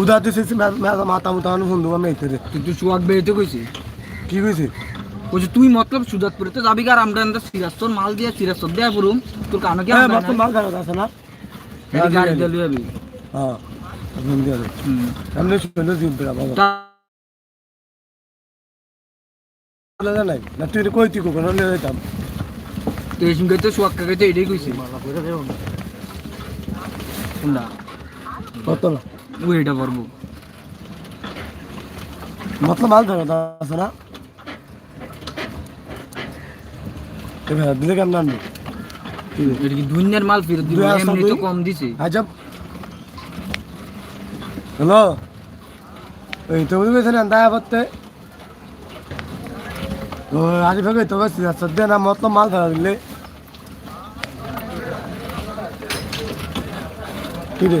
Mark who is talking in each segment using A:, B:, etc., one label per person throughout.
A: উদা দিছে মাথা মুতা মানে ফোন দেবো আমি এইতে রে
B: তুই তো চুয়াক বেরোতে কইছি।
A: কি কইছে?
B: বলছি তুই মতলব সুজাতপুরে তো যাবি আর আমরা আমরা সিরাস্তর মাল দিয়ে সিরাস্তর দেয়া পুরুম তোর কানো কি
A: হ্যাঁ
B: আমরা
A: মাল খারাপ আছে না?
B: গাড়ি দিয়ে লই যাবি
A: হ্যাঁ এমনি শুনে দিন বাবা নাই। না তুই কই তুই কোন নিয়ে যেতাম
B: তো এই সঙ্গে তো চুয়াক কাকে তো এটাই কইছি। কোনটা
A: কত না?
B: ওই এটা পারব
A: মাত্র মাল খারাপ আছে না দিলে কেমন আনবি
B: এটা কি দুনিয়ার মাল ফেরত দিব এমনি তো? কম দিছে
A: আজব হ্যালো ওই তো বুঝতে পেরেছেন দায়া করতে ও আরিফে কই তো সদ্য না মতলব মাল ধরা দিলে কি রে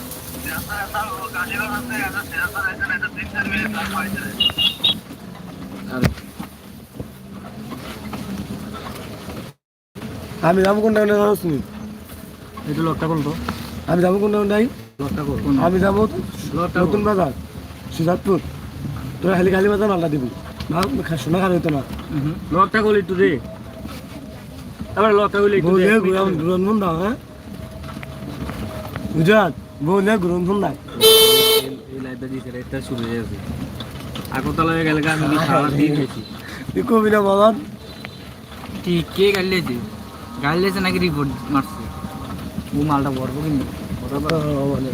A: আমি যাব কোনটা জানোস নি
B: এটা লকটা বলতো
A: আমি যাব কোনটা কোনটাই
B: লকটা কর।
A: আমি যাব নতুন বাজার সিদ্ধার্থপুর তোরা খালি খালি বাজার মালটা দিবি। না সোনা খালি হতো না।
B: লকটা কল একটু রে আবার লকটা কল একটু
A: বৌলে
B: দে
A: ঘুরান ঘুরান ফোন দাও হ্যাঁ? গুজরাট বৌলে গ্রন্থন দাও
B: এই লাইভটা এটা শুরু হয়ে গেছে আগরতলা হয়ে গেলে আমি সারা দিন গেছি
A: তুই কবি না বাবার
B: ঠিক কে গাইলেছে গাইলেছে নাকি রিপোর্ট মারছে ও মালটা বড় কিন্তু
A: মানে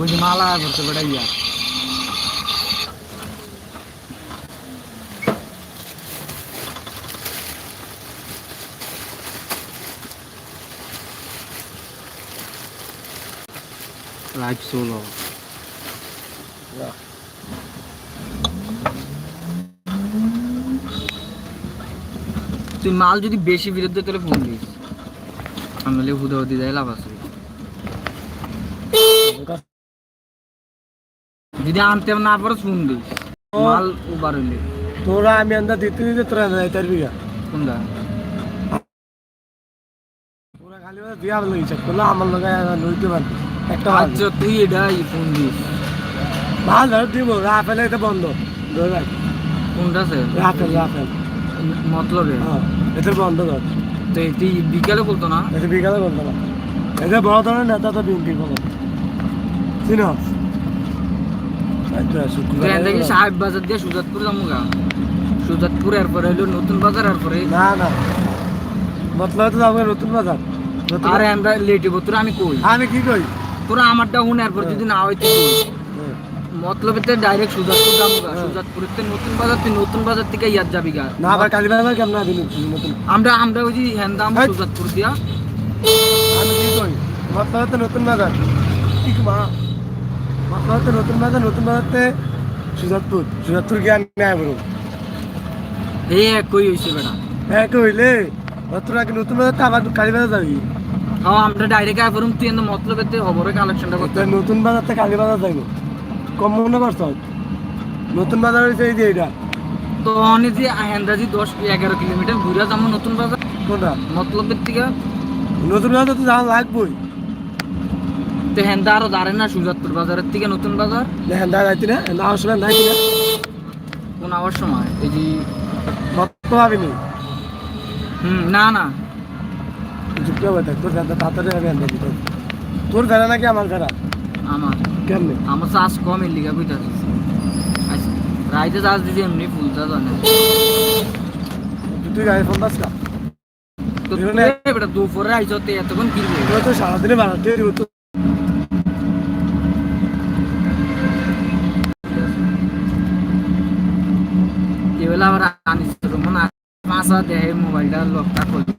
B: ওই যে মালা করতে বেড়াই ইয়া লাইভ সোলো তুই মাল যদি বেশি বিরুদ্ধে তোলে ফোন দিস আমি হুদা হুদি দেয় লাভ আছে। যদি আনতে না পারো শুন দিস। মাল উবার হইলে।
A: তোরা আমি আন্দা দিতে দিতে তোরা যাই তার বিঘা
B: কোনটা?
A: তোরা খালি দিয়া হিসাব করল আমার লগে লইতে পারবি। একটা মাল।
B: আচ্ছা তুই এটা ফোন দিস।
A: মাল ধর দিব রাফেল এটা বন্ধ। ধরে
B: কোনটা আছে?
A: রাফেল রাফেল।
B: মতলবে?
A: হ্যাঁ এটা বন্ধ ধর
B: তো তুই বিকালে বলতো না?
A: এটা বিকালে বন্ধ না এটা বড় ধরনের নেতা তো বিএনপি চিনো? আচ্ছা
B: তুই এখান থেকে সাহেব বাজার দিয়ে সুজাতপুর যাব গা। সুজাতপুর এরপরে হইল নতুন বাজার এরপরে
A: না না। মতলব তো যাব নতুন বাজার।
B: আর আমরা লেটে তোর আমি কই?
A: আমি কি কই?
B: তোরা আমারটা হুন এরপর যদি না হইতে মতলবে তো ডাইরেক্ট সুজাতপুর যাব গা। সুজাতপুরের নতুন বাজার তুই নতুন বাজার থেকে ইয়ার যাবি গা।
A: না আবার কালী কেমন দিন নতুন।
B: আমরা আমরা ওই যে হ্যান্দাম। সুজাতপুর দিয়া।
A: আমি কি কই? মতলব তো নতুন বাজার। কি মা। মতলব তো নতুন বাজার নতুন বাজারতে সুজাতপুর। সুজাতপুর গিয়ে আয় বলুন
B: এই এক কই হইছে বেটা
A: হ্যাঁ কইলে তোরা কি নতুন বাজার তো আবার কালী বাজার যাবি?
B: হ্যাঁ আমরা ডাইরেক্ট আয় করুম তুই মতলবে তো খবরের কালেকশনটা করতে
A: নতুন বাজার থেকে কালী বাজার যাইব। কম মনে করছ? নতুন বাজার হয়েছে এই যে এটা
B: তো অনেক যে হেন্দাজি দশ এগারো কিলোমিটার ঘুরে যাব নতুন বাজার।
A: কোনটা?
B: মতলবের থেকে
A: নতুন বাজার তো যাওয়া লাগবই।
B: তো হেন্দা আরও দাঁড়ে না সুজাতপুর বাজারের থেকে নতুন বাজার?
A: দেখেন দা যাইতি না না আসলে যাইতি না
B: কোন? আওয়ার সময়? এই যে
A: মত ভাবিনি
B: হুম না না।
A: যুক্ত হবে তোর ফ্যানটা তাড়াতাড়ি হবে দিতে। তোর ফেরা নাকি আমার ফেরা
B: আমার।
A: কেমনে?
B: আমার চাষ কম এর লিগা বুঝতে আচ্ছা রাইতে চাষ দিছি এমনি ফুল চাষ হয় না।
A: তুই গাড়ি ফোন দাস কা?
B: দুপুরে আইছতে এতক্ষণ কি করবি?
A: তোরা তো সারাদিনে বানাতে তো
B: এবেলা আবার আনিস তো মনে মোবাইলটা লকটা করবে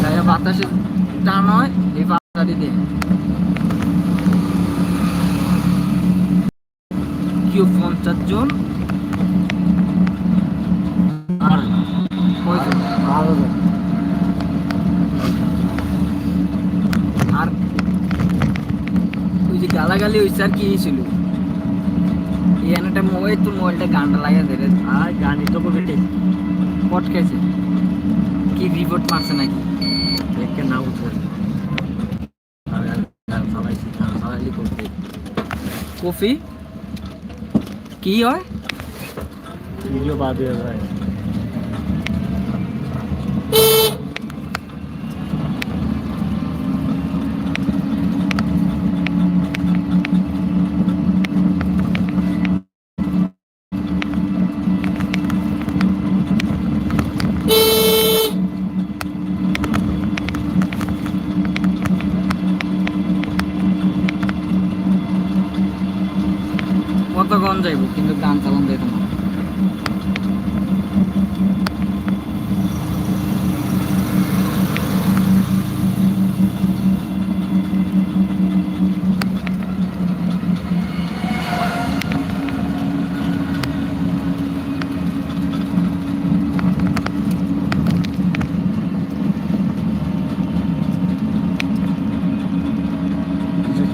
B: তাই বাতাসে টান হয় এই পাঁচাটি দেহে কেউ পঞ্চাশ জন। আর ওই যে গালাগালি হয়েছে আর কি ছিল এই মোবাইল তো মোবাইলটা গানটা লাগিয়ে দেবে।
C: আর গানই তো করে
B: পটকেছে কি রিপোর্ট মারছে নাকি?
C: দেখে না উঠে
B: কফি কি হয়?
C: ভিডিও বাদ হয়ে যায়
B: কতক্ষণ যাইব কিন্তু গান চালান যাইতো না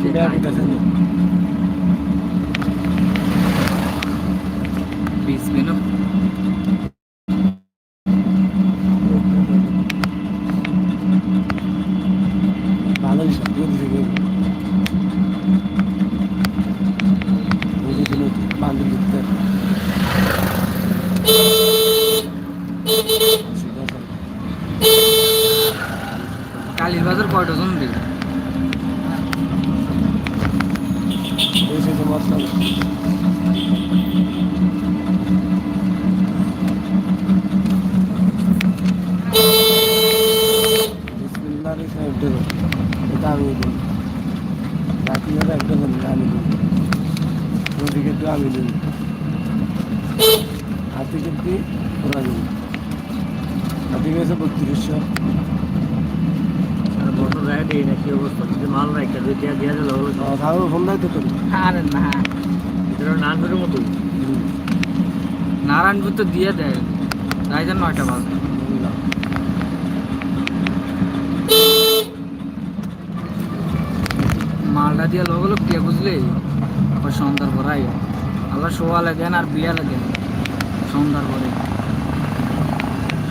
A: কিনে দিতেছে না।
B: বিশ মিনিট
A: ভালো হিসাব করে দিছে কিন্তু। ওই যে দিল বান্ধব দিতে। ঠিক আছে।
B: কালীর বাজার কয় ডজন দিল
A: এই সেই যে মশলা। বিসমিল্লাহির রহমানির রহিম। এটা আমি দিই। বাকি হলো একটা ধরুন আমি দিই। ওদিকে একটু আমি দিই। হাতি কিন্তু ওরা দিই। হাতি গেছে বত্রিশশো
C: আর মোটর রায় দেই না কি অবস্থা? যদি মাল না একটা দিয়া দিয়া দিল হলো
A: তাহলে ফোন নাই তো
B: আরে না।
C: এটা নানপুরের মতো
B: নারায়ণপুর তো দিয়ে দেয়। রাইজার নয়টা বাজে মালটা দিয়ে লোক লোক কে বুঝলি? আবার সন্ধ্যার আইও আবার শোয়ালে দেন আর বিয়ালে দেন সন্ধ্যার পরে।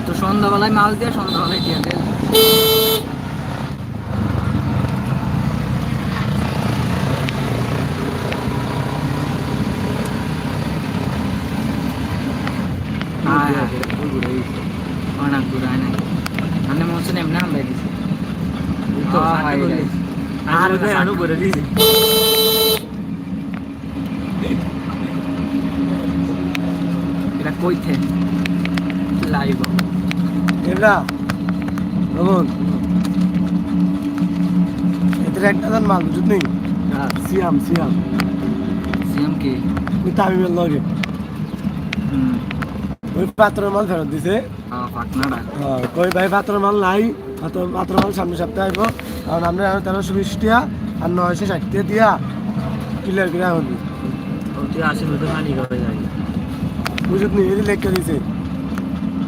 B: তো সন্ধ্যাবেলায় মাল দিয়ে সন্ধ্যাবেলায় দিয়ে দেন হ্যাঁ হ্যাঁ অনেক দূর হয় না মানে মনে এমনি আমরা দিছি
C: আর আনু করে দিয়েছি।
B: এটা কইতে লাইভ
A: এটা রমন? এদের একটা জন মাল বুঝুত নেই? সিয়াম সিয়াম।
B: সিএম কি?
A: ওই তামিমের লগে। ওই পাত্রের মাল ফেরত দিছে।
B: পাটনাটা
A: হ্যাঁ, কই ভাই পাত্রের মাল নাই। পাত্র পাত্রের মাল সামনে সপ্তাহে আসব। কারণ আমরা তেরোশো বিশ টিয়া আর নয়শো ষাট টিয়া দিয়া ক্লিয়ার করে
C: যাই
A: বুঝুত নেই এদের লেখকে দিছে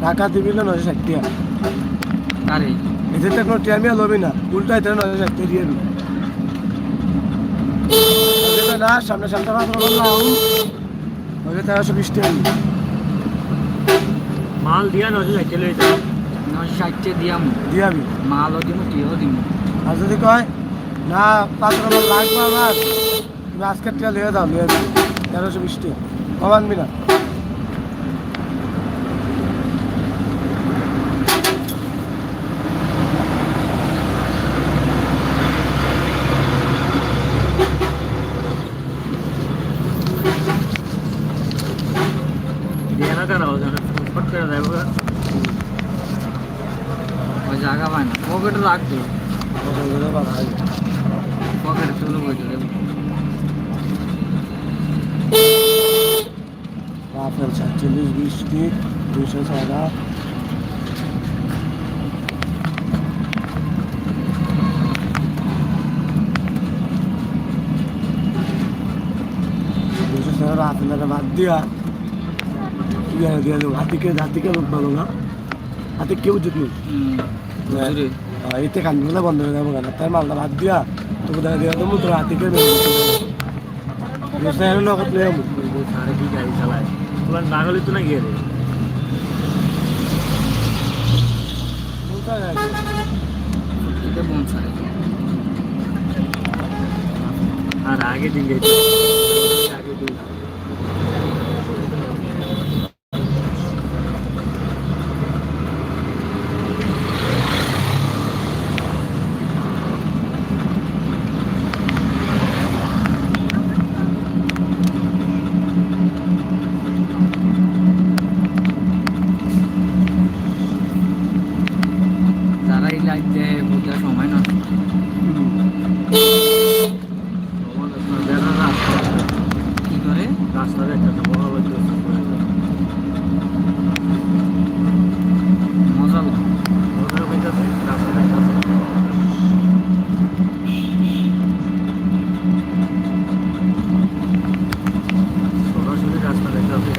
A: টাকা দিবি না নয়শো ষাট টিয়া।
B: আরে।
A: এদের তো কোনো টিয়া মিয়া লবি না উল্টা এতে নয়শো ষাট টিয়া দিয়ে দিবি। না সামনে সামনে পাত্র মাল না তেরোশো বিশ টিয়া
C: মাল দিয়া নজর যাইতে লইতে
B: নয় ষাটটে দিয়াম।
A: দিয়ে আমি
B: মালও দিমু টিও দিমু।
A: আর যদি কয় না পাত্র মাল লাগবে আমার তুমি আজকের টিয়া লিয়ে দাও লিয়ে দাও। তেরোশো বিশ টিয়া। কম আনবি না
B: জায়গা পায় না। পকেটে রাখতো
A: ওখানে কথা হয়
B: পকেটে তুলে বইতে দেবো
A: রাফেল সাতচল্লিশ বৃষ্টি দুশো ছটা দুশো ছটা দিয়া ইয়ে দিয়ে দেবো। হাতিকে হাতিকে লোক ভালো না। হাতে কেউ
B: বুঝলি
A: এতে কানগুলো বন্ধ হয়ে যাব কেন তাই মালটা বাদ দিয়া তবু দেখা দিয়া তো তোর হাতিকে লয়ে আমু
C: সাড়ে কি গাড়ি চালায়? তোমার না তো না গিয়ে রে
B: কোন
C: আর আগে দিন গেছে আগে দিন।
B: দেয় বোঝা সময় না কি করে?
C: রাস্তা দেখতে বড় হচ্ছে
B: মজা লাগে
C: ওটার ভিতরে রাস্তা দেখতে সরাসরি রাস্তা দেখতে হবে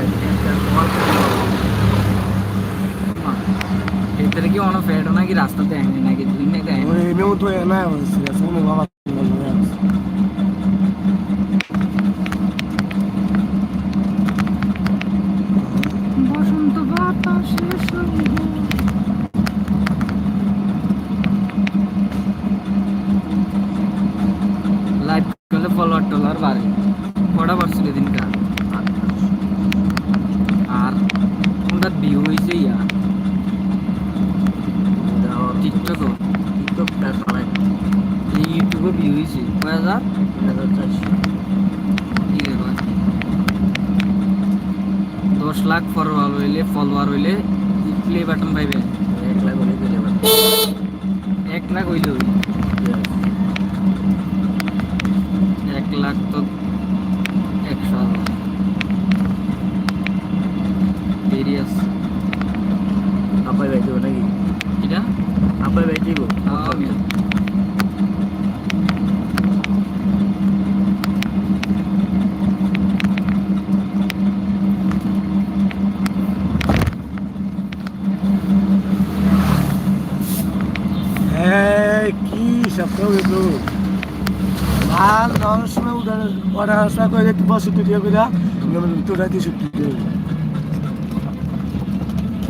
B: এদের কি অনেক ফেট নাকি রাস্তাতে আইনি নাকি দুই না গায়ে
A: ওই মেও তো না সিরিয়াস কোনো বাবা
B: বসন্ত বাতাসে লাইভ করলে ফলোয়ার টলার বাড়ে কটা পারছিল দিনকা আর কোনটা ভিউ হয়েছে ইয়া টিকটক
C: টিকটক চালায়
B: এই ইউটিউবে ভিউ হয়েছে কয় হাজার
C: হাজার চারশো?
B: দশ লাখ ফলোয়ার হইলে ফলোয়ার হইলে প্লে বাটন পাইবে
C: এক লাখ হলে
B: এক লাখ হইলে হইল। এক লাখ তো একশো হাজার দেরি আছে
C: আব্বাই ভাই দেবো নাকি
B: এটা
C: আব্বাই ভাই দিব
B: আমি
A: হ্যাঁ কি সপ্তাহ হইল ভালো নটার সময় উঠার অর্ডার আসা করে একটু পঁয়ষট্টি টাকা করে তোরা তেষট্টি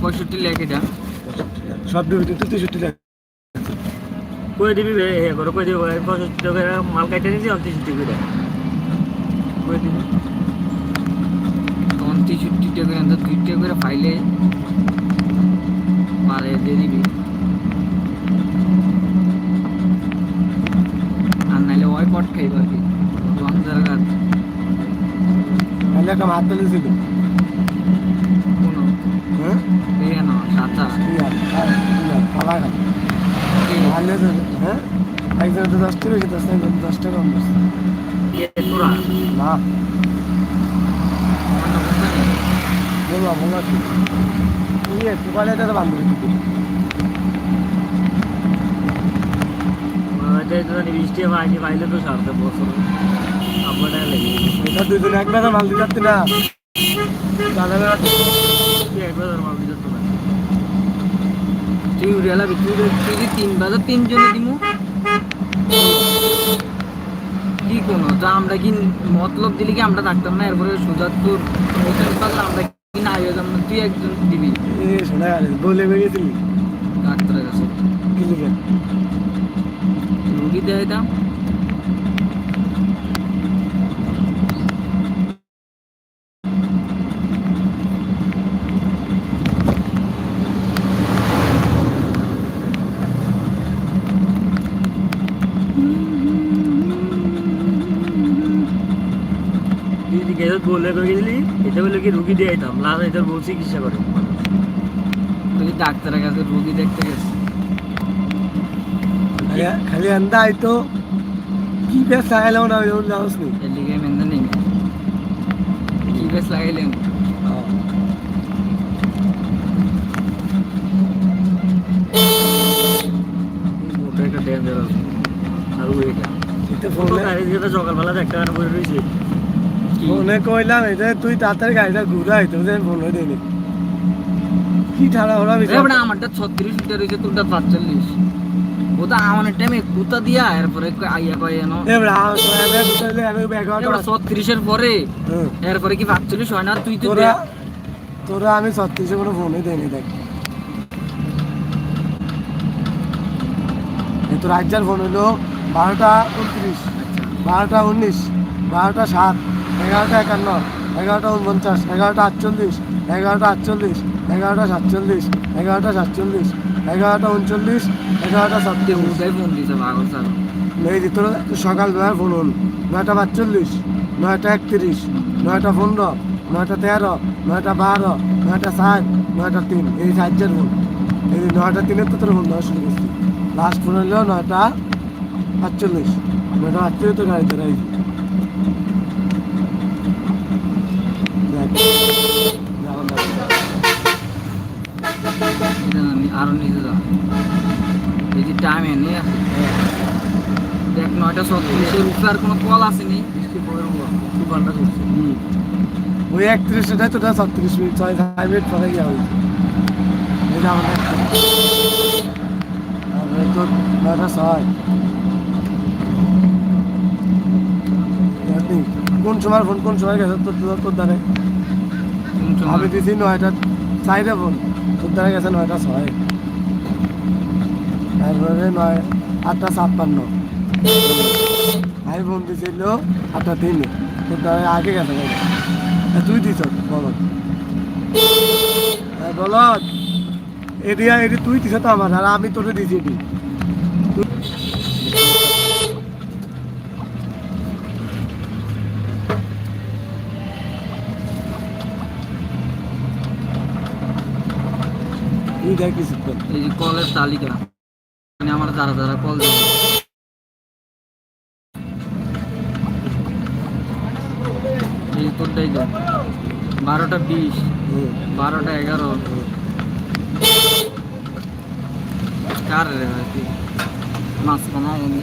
B: পঁয়ষট্টি লেখ এটা
A: সব দিবি তো তেষট্টি
C: কই দিবি বে হে করে কই দিবি পঁয়ষট্টি টাকা মাল কাটে নিয়েছি অন্তিষট্টি করে কই দিবি।
B: তখন তেষট্টি টাকা করে দুই টাকা করে ফাইলে। পারে দিয়ে দিবি আর নাইলে ওই পট খাইব আর কি। রং জায়গা
A: তাহলে একটা হাত দিলে ছিল হ্যাঁ? ভালো তো হ্যাঁ একজন তো দশ টাকা দশ টাকা দশ টাকা কম বসে
C: কে তোরা
A: না বললাম বললাম কি ইয়ে তোমার
C: বৃষ্টি পাইলে তো সারতে বছর আপনার লেগে
A: এটা দুজন এক বেলা মাল দিতে পারতি না দাদা
C: একবার মাল দিতে তো না
B: তুই উড়িয়ালা তুই তুই তিন বাজার তিনজনে দিমু কি কোনো যা আমরা কি মতলব দিলি কি আমরা থাকতাম না এরপরে সুজাতপুর আমরা কি না আয়োজন তুই একজন দিবি
A: শোনা বলে বেরিয়েছিলি
B: ডাক্তারের কাছে
A: কি লিখে
C: যদি গেলে বলে দিলি এটা বলে কি রুগী দিয়ে দিতাম লাল এটা বলছি চিকিৎসা করে
B: ডাক্তারের কাছে রুগী দেখতে গেছিস
A: খালি আন্দা আইতো কি বেশ লাগাইলাম না ওই লাউস নি
B: এদিকে মেন্দা নেই কি বেশ
C: ফটো
A: ফোনে কইলাম এটা তুই তাড়াতাড়ি গাড়িটা ঘুরাই তো যে ফোন হয়ে কি ঠাড়া ওরা
B: আমারটা ছত্রিশ মিটার হয়েছে তোরটা পাঁচচল্লিশ ও তো আমাদের টাইমে কুতা দিয়া এরপরে আইয়া কয় এনো ছত্রিশের পরে। এরপরে কি পাঁচচল্লিশ হয় না তুই তো
A: তোরা আমি ছত্রিশে কোনো ফোনে দেয়নি দেখ। তো রাজ্যার ফোন হলো বারোটা উনত্রিশ বারোটা উনিশ বারোটা সাত এগারোটা একান্ন এগারোটা উনপঞ্চাশ এগারোটা আটচল্লিশ এগারোটা আটচল্লিশ এগারোটা সাতচল্লিশ এগারোটা সাতচল্লিশ। এগারোটা উনচল্লিশ এগারোটা সাতচল্লিশ।
B: ফোন দিছে পাগল স্যার
A: এই যে তোর সকাল বেলার ফোন হল। নয়টা পাঁচচল্লিশ নয়টা একত্রিশ নয়টা পনেরো নয়টা তেরো নয়টা বারো নয়টা সাত নয়টা তিন। এই সাহায্যের ফোন এই নয়টা তিনের তো তোর ফোন দেওয়া শুরু করছি। লাস্ট ফোন হলো নয়টা পাঁচচল্লিশ নয়টা পাঁচচল্লিশ তো গাড়িতে রয়েছে
B: এটা আরও নিচে যা এই যে টাইম এনে আছে দেখ নয়টা ছত্রিশের উপরে আর কোনো কল আসেনি।
C: তুফানটা চলছে
B: হুম।
A: ওই একত্রিশ এটাই তো ছত্রিশ মিনিট ছয় ছয় মিনিট পরে গিয়ে হয়েছে এটা আমাদের তারপরে তোর নয়টা ছয়। কোন সময় ফোন কোন সময় গেছে? তোর তোর দ্বারে? আমি দিছি নয়টা চাইরে ফোন তোর দ্বারা গেছে নয়টা ছয়। তারপরে নয় আটটা ছাপ্পান্ন। আমি ফোন দিছিল আটটা তিনে। দ্বারা আগে গেছে। তুই দিছ বলত হ্যাঁ, বলত এরিয়া এটি তুই দিছ তো আমার আর আমি তোরে দিছি এটি তুই দেখ
B: এই কলের তালিকা। তারা যারা কল দেবে। তোরটাই বারোটা বিশ বারোটা এগারো। কার রে মাছ খানা এনে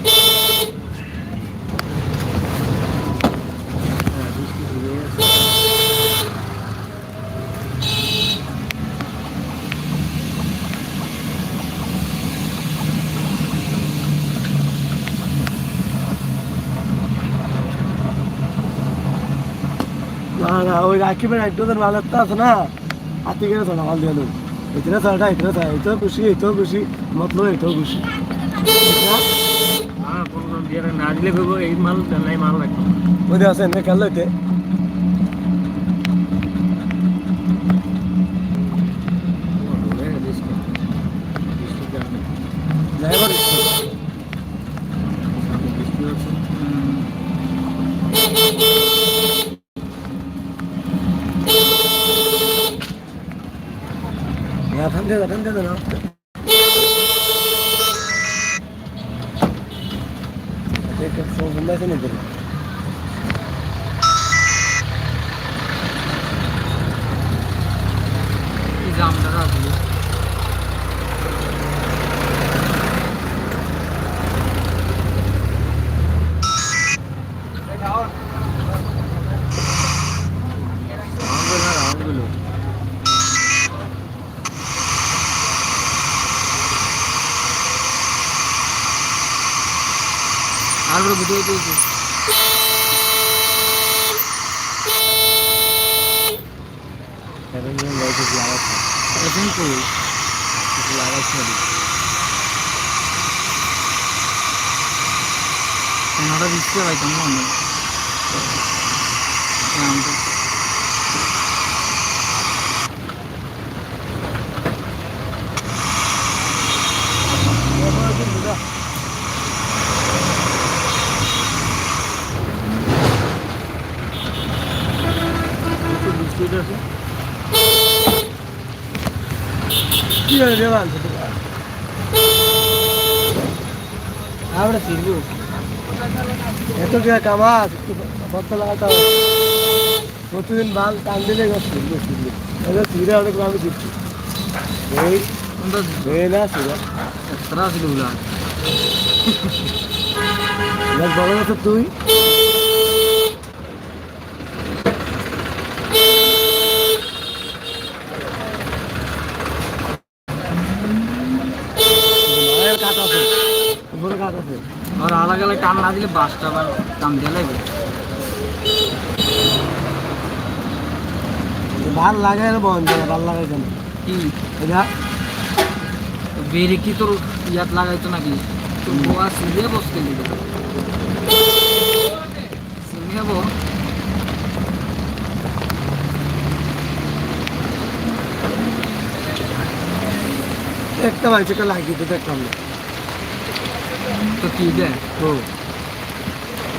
A: না না ওই রাকিবের ভালো একটা আছে না? হাতি গেলে চলা ভালো দিয়ে এটা চলাটা এটা চলা এটাও খুশি এটাও খুশি মতলব এটাও খুশি।
C: না দিলে এই মাল নাই মাল রাখব
A: ওই আছে এনে খেললো এতে ড্রাইভার ঠান্ডা ঠান্ডা না বন্ধ আছে না
B: এই জামটা রাখব বড় ভিডিও দিয়েছি। এখন তো ওনারা দিচ্ছে পাইতাম না অনেক আমি
C: বিস্কুট আছে
A: প্রতিদিন বাল টান দিলে ফিরবো ফিরবো এবার ফিরে অনেক আমি দিচ্ছি এই
B: কোনটা
A: এই না ফিরে
B: এতটা ছিল ওগুলা
A: দেখ বড় কথা তুই মায়ের কাঠ আছে উপরে কাঠ আছে
B: আলাদা টান না দিলে বাসটা আবার টান দিয়ে লাগবে।
A: ভালো লাগে বন্ধ ভালো লাগে কেন?
B: কি?
A: এটা?
B: বেরে কি তোর ইয়াত লাগাইতো নাকি? তোর বোয়া সিলিয়ে বসতে দিল সিলিয়ে বো
A: একটা মানুষটা লাগিয়ে তো দেখলাম। না
B: তো কি দেয়
A: ও।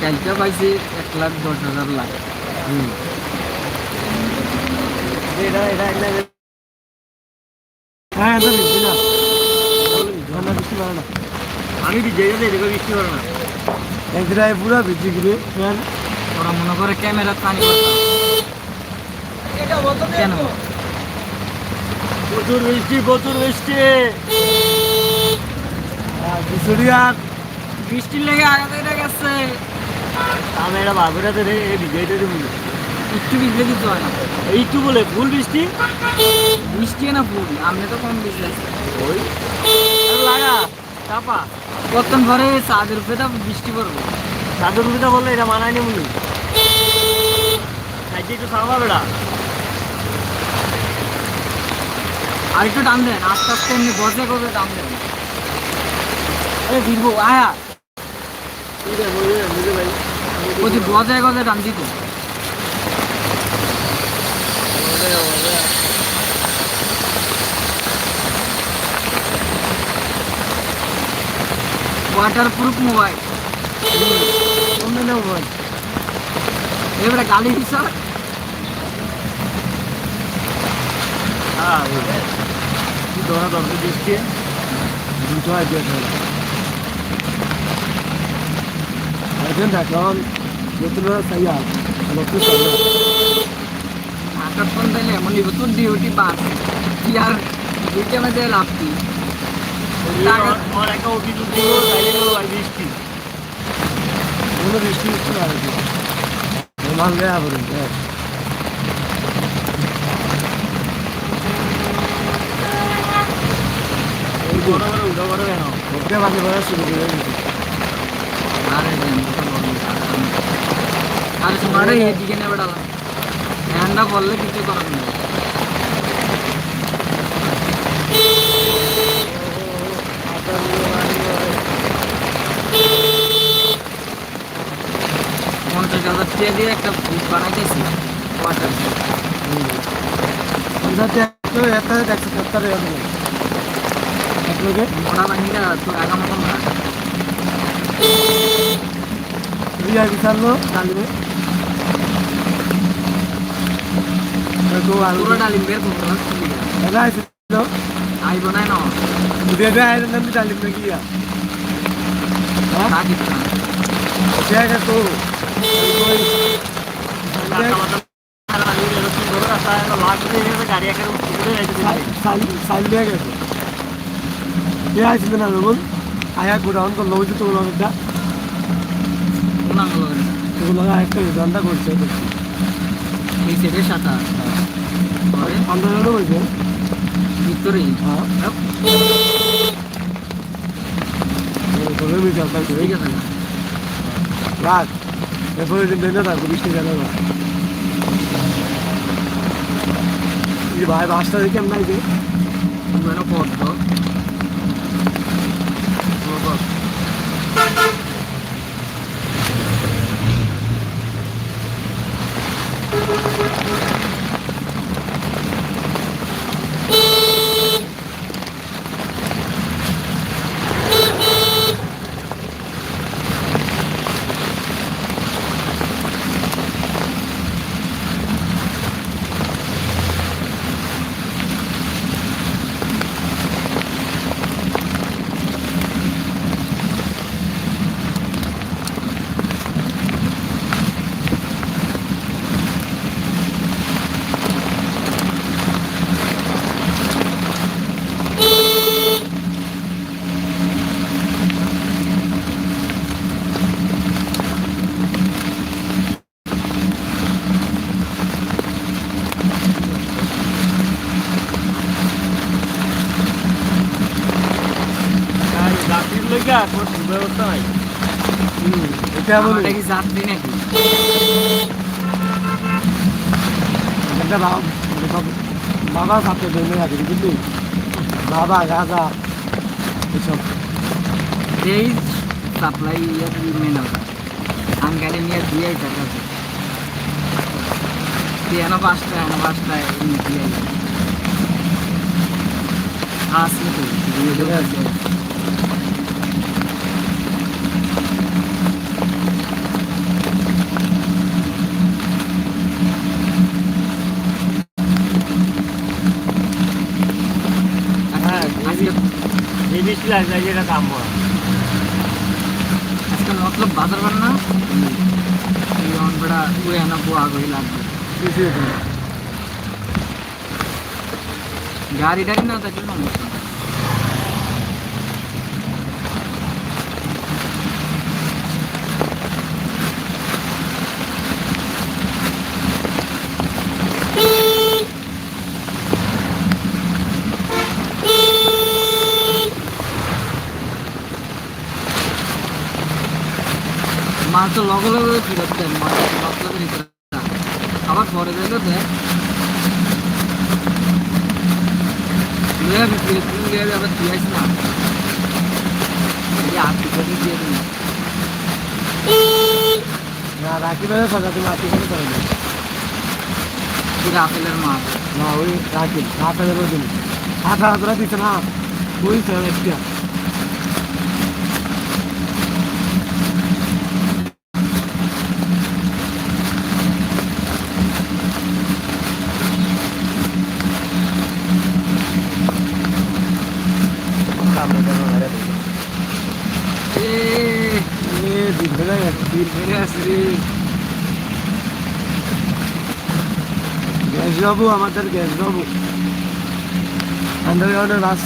B: কালকে পাইছি এক লাখ দশ হাজার লাখ।
A: হুম।
C: এটা এটা এটা
A: হ্যাঁ এটা বৃষ্টি না। ঠান্ডা বৃষ্টি পারে না।
C: আমি ভিজে গেলে এদিকে বৃষ্টি করে না।
A: একদিন পুরো বৃষ্টি গিরে
B: ওরা মনে করে ক্যামেরা পানি কেন?
C: প্রচুর বৃষ্টি প্রচুর বৃষ্টি।
A: আর
B: বৃষ্টির লেগে আগাতে গেছে।
C: আমি এটা বাবুরাতে এই ভিজেটা দেবো।
B: একটু দিতে হয় না।
C: এইটু বলে ফুল বৃষ্টি?
B: বৃষ্টি না ফুল আমি তো কম বিজলে
C: ওই। আর লাগা চাপা।
B: কতক্ষণ চাঁদের উপরে বৃষ্টি পড়বে।
C: চাদর উল্টা বললে এটা মানায় নি মুনি। সাইডে একটু বেড়া।
B: আর একটু টান দেন আস্তে আস্তে এমনি বসে করবে টান দেন। আরে ফিরবো আয়া।
C: বুঝে বুঝে বুঝে ভাই
B: ওদি বজায় গজে টান দিত ওয়াটার প্রুফ মোবাইল
A: অন্য
B: এবারে গালি দিছ
C: হ্যাঁ ধরা দরকার
A: দুটো আইডিয়া দেখলাম নতুন সাইয়া নতুন সাইয়া
B: আকাশ ফোন দিলে এমন নিব তোর ডিউটি পাস কি আর ডিউটি আমাদের লাভ কি?
A: কোনো বৃষ্টি বৃষ্টি না হয়েছে মাল দেয়া বলুন হ্যাঁ
C: উঠা
A: বাকি বাড়া শুরু করে দিয়েছে।
B: আরে তোমার এদিকে নেবে ডালা হ্যান্ডা বললে কিছু করার নেই পঞ্চাশ হাজার টাকা দিয়ে একটা বানাইতেছি ওয়াটার
A: একশো একটা একশো সত্তর এক
B: মোটা বাহিনীটা তো আগা মতন না
A: দুই আর আসবে না? লোক আয়া গোডাউন করল বুঝছি তো
B: কোনাগুলো
A: ওগুলো একটা করছে
B: এই সাথে পরে
A: আন্দোলনও বলছে
B: ভিতরেই
A: হ্যাঁ
B: ঠিক আছে
A: রাখ এরপরে বেঁধে থাকব বৃষ্টি গেল না ভাই বাসটা দেখে আমি নাই যে।
B: bueno
A: বাবা সাথে জন্য আছে বুঝলি? বাবা গাজা এসব।
B: এই সাপ্লাই ইয়ার মেন আঙ্গারে নিয়ে দিয়ে টাকা এন পাঁচটা এন পাঁচটা দিয়ে আসলে তো
C: এই বৃষ্টি লাগছে যেটা কাম
B: আজকে মতলব বাজার বার না। এই অনবড়া উড়ে আনা বুয়া গই লাগবে। গাড়ি টাড়ি না। থাকলে সমস্যা নেই। মাল তো লগে লগে ফেরত দেন না। আবার পরে দিলে দেয় আমি ফিরে তুই লয়ে আবার দিয়ে আসি না আটটি করে দিয়ে দিন
A: না রাখি বেড়ে সাজা তুমি আটি করে করে।
B: আপেলের মাছ
A: না ওই রাখি আট হাজার দিন। আট হাজার দিচ্ছে না ওই তো একটা
B: এ
A: এ দিন বেড়ে গেছে দিন
B: বেড়ে আসে রে
A: গ্যাস বাবু। আমাদের গ্যাস বাবু আন্ডারগ্রাউন্ডের বাস